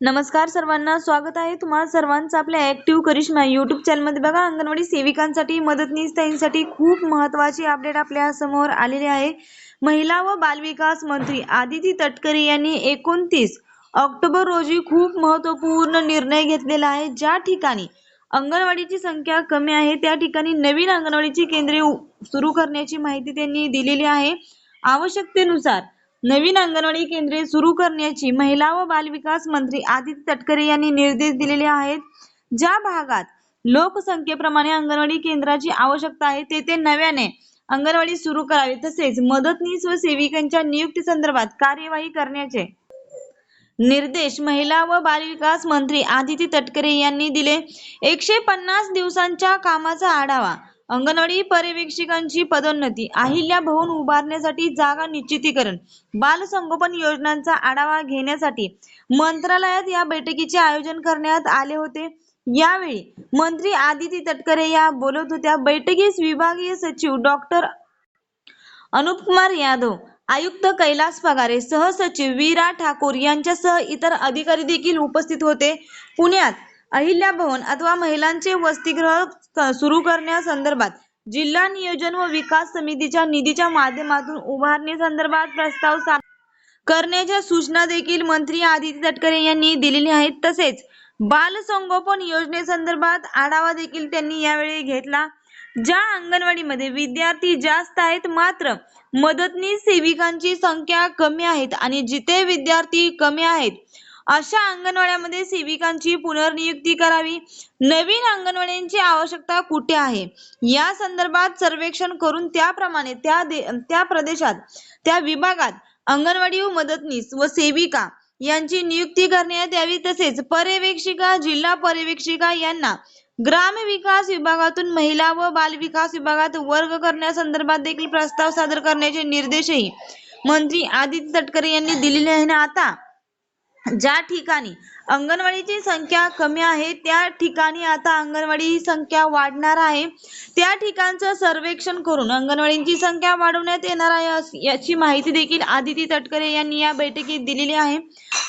नमस्कार सर्वांना स्वागत आहे तुम्हाला सर्वांचं आपल्या ॲक्टिव्ह करिश्मा यूट्यूब चॅनलमध्ये बघा अंगणवाडी सेविकांसाठी मदतनीस ताईंसाठी खूप महत्त्वाची अपडेट आपल्यासमोर आलेली आहे. महिला व बालविकास मंत्री आदिती तटकरे यांनी एकोणतीस ऑक्टोबर रोजी खूप महत्त्वपूर्ण निर्णय घेतलेला आहे. ज्या ठिकाणी अंगणवाडीची संख्या कमी आहे त्या ठिकाणी नवीन अंगणवाडीची केंद्रे उ- सुरू करण्याची माहिती त्यांनी दिलेली आहे. आवश्यकतेनुसार नवीन अंगणवाडी केंद्रे सुरू करण्याची महिला व बालविकास मंत्री आदित्य तटकरे यांनी निर्देश दिलेले आहेत. ज्या भागात लोकसंख्येप्रमाणे अंगणवाडी केंद्राची आवश्यकता आहे तेथे नव्याने अंगणवाडी सुरू करावी. तसेच मदतनीस व सेविकांच्या नियुक्ती संदर्भात कार्यवाही करण्याचे निर्देश महिला व बालविकास मंत्री आदिती तटकरे यांनी दिले. एकशे पन्नास दिवसांच्या कामाचा आढावा अंगणवाडी पर्यवेक्षिकांची पदोन्नती अहिल्या भवन उभारण्यासाठी जागा निश्चितीकरण बालसंगोपन योजनांचा आढावा घेण्यासाठी मंत्रालयात या बैठकीचे आयोजन करण्यात आले होते. यावेळी मंत्री आदिती तटकरे या बोलत होत्या. बैठकीस विभागीय सचिव डॉक्टर अनुपकुमार यादव आयुक्त कैलास पगारे सहसचिव वीरा ठाकूर यांच्यासह इतर अधिकारी देखील उपस्थित होते. पुण्यात अहिल्या भवन अथवा महिलांचे वसतिगृह सुरू करण्यासंदर्भात जिल्हा नियोजन व विकास समितीच्या निधीच्या माध्यमातून उभारणीसंदर्भात प्रस्ताव करण्याच्या सूचना देखील मंत्री आदित्य तटकरे यांनी दिलेली आहेत. तसेच बालसंगोपन योजनेसंदर्भात आढावा देखील त्यांनी यावेळी घेतला ज्या अंगणवाडीमध्ये विद्यार्थी जास्त आहेत मात्र मदतनीस सेविकांची संख्या कमी आहेत आणि जिथे विद्यार्थी कमी आहेत अशा अंगणवाड्यामध्ये सेविकांची पुनर्नियुक्ती करावी. नवीन अंगणवाड्यांची आवश्यकता कुठे आहे? या संदर्भात सर्वेक्षण करून त्याप्रमाणे त्या दे- त्या प्रदेशात त्या विभागात अंगणवाडी व मदतनीस व सेविका यांची नियुक्ती करण्यात यावी. तसेच पर्यवेक्षिका जिल्हा पर्यवेक्षिका यांना ग्रामविकास विभागातून महिला व बालविकास विभागात वर्ग करण्यासंदर्भात देखील प्रस्ताव सादर करण्याचे निर्देशही मंत्री आदित्य तटकरे यांनी दिलेले आहे ना आता ज्या ठिकाणी अंगणवाडीची संख्या कमी आहे त्या ठिकाणी आता अंगणवाडी ही संख्या वाढणार आहे. त्या ठिकाणचं सर्वेक्षण करून अंगणवाडींची संख्या वाढवण्यात येणार आहे याची माहिती देखील आदिती तटकरे यांनी या बैठकीत दिलेली आहे.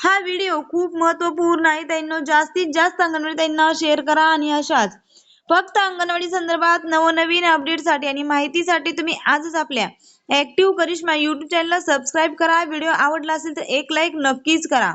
हा व्हिडिओ खूप महत्त्वपूर्ण आहे. त्यांना जास्तीत जास्त अंगणवाडी त्यांना शेअर करा आणि अशाच फक्त अंगणवाडी संदर्भात नवनवीन अपडेटसाठी आणि माहितीसाठी तुम्ही आजच आपल्या ऍक्टिव्ह करिश्मा युट्यूब चॅनलला सबस्क्राईब करा. व्हिडिओ आवडला असेल तर एक लाईक नक्कीच करा.